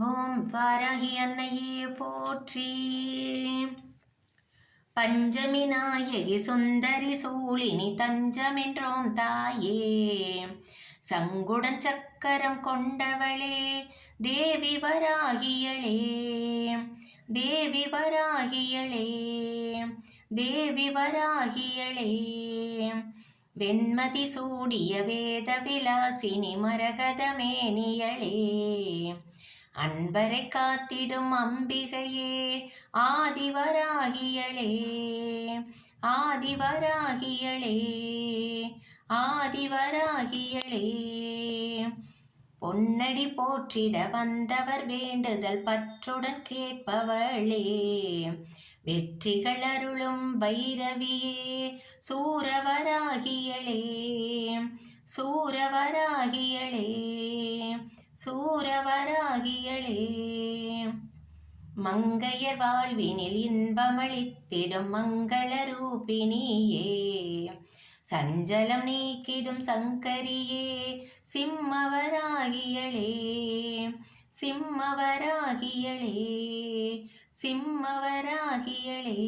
ஓம் வாராகி அன்னையே போற்றி. பஞ்சமி நாயகி சுந்தரி சூழினி தஞ்சமென்றோம் தாயே. சங்குடன் சக்கரம் கொண்டவளே தேவி வராகியளே. தேவி வராகியளே தேவி வராகியளே. வெண்மதி சூடிய வேத விலாசினி மரகதமேனியளே. அன்பரை காத்திடும் அம்பிகையே ஆதிவராகியளே ஆதிவராகியளே ஆதிவராகியளே. பொன்னடி போற்றிட வந்தவர் வேண்டுதல் பற்றுடன் கேட்பவளே வெற்றிகள் அருளும் பைரவியே சூரவராகியளே சூரவராகியளே. சூரவராகியளே மங்கையர் வாழ்வினில் இன்பமளித்திடும் மங்கள ரூபினியே சஞ்சலம் நீக்கிடும் சங்கரியே சிம்மவராகியளே சிம்மவராகியளே சிம்மவராகியளே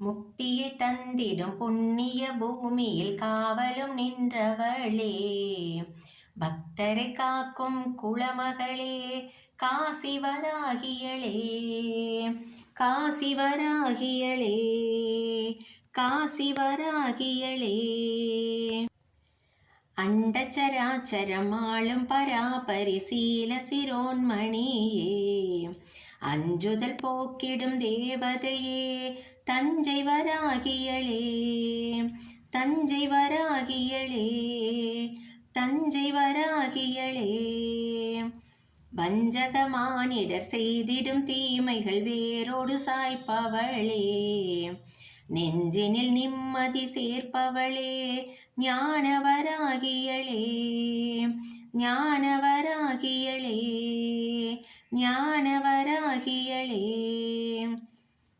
முக்தியை தந்திடும் புண்ணிய பூமியில் காவலும் நின்றவளே. பக்தரை காக்கும் குளமகளே காசிவராகியளே காசிவராகியளே காசிவராகியளே. அண்டச்சராச்சரமாளும் பராபரிசீல சிரோன்மணியே அஞ்சுதல் போக்கிடும் தேவதையே தஞ்சை வராகியளே தஞ்சை வராகியளே தஞ்சை வராகியளே வஞ்சகமானிடர் செய்திடும் தீமைகள் வேரோடு சாய்ப்பவளே. நெஞ்சினில் நிம்மதி சேர்ப்பவளே ஞானவராகியளே ஞானவராகியளே ஞானவராகியளே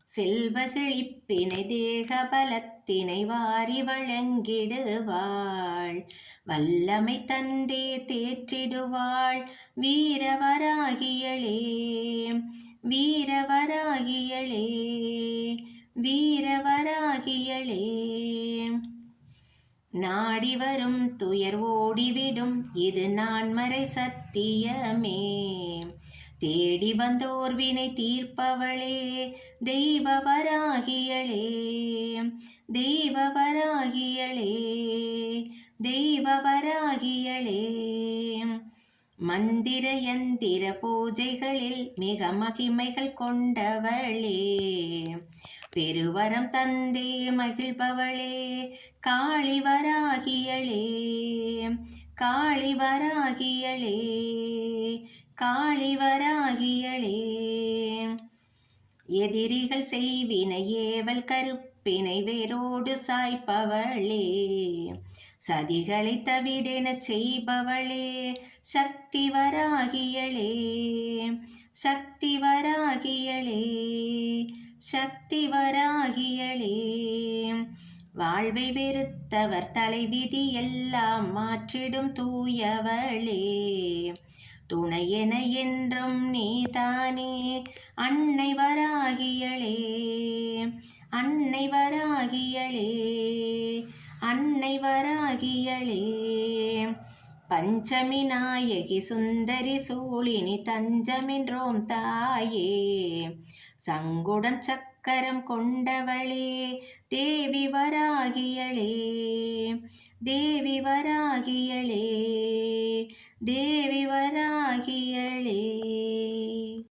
செல்வ செழிப்பினை தேக பலத்த தினை வாரி வழங்கிடுவாள் வல்லமை தந்தே தேற்றிடுவாள் வீரவராகியளே. வீரவராகியளே. வீரவராகியளே. நாடி வரும் துயர் ஓடிவிடும். இது நான் மறை சத்தியமே. தேடி வந்தோர் வினை தீர்ப்பவளே தெய்வவராகியளே தெய்வவராகியளே தெய்வவராகியளே. மந்திர யந்திர பூஜைகளில் மிக மகிமைகள் கொண்டவளே பெருவரம் தந்தே மகிழ்பவளே காளிவராகியளே. காளிவராகியளே காளிவராகியளே. எதிரிகள் செய்வினை ஏவல் கருப்பினை வேரோடு சாய்ப்பவளே சதிகளை தவிடென செய்பவளே சக்தி வராகியளே சக்தி வராகியளே சக்தி வராகியளே வாழ்வை வெறுத்தவர் தலைவிதி எல்லாம் மாற்றிடும் தூயவளே. துணையென என்றும் நீதானே அன்னை வராகியளே. அன்னை வராகியளே அன்னை வராகியளே. பஞ்சமி நாயகி சுந்தரி சூழினி தஞ்சமின்றோம் தாயே. சங்குடன் சக் சக்கரம் கொண்டவளே தேவி வராகியளே தேவி வராகியளே தேவி வரா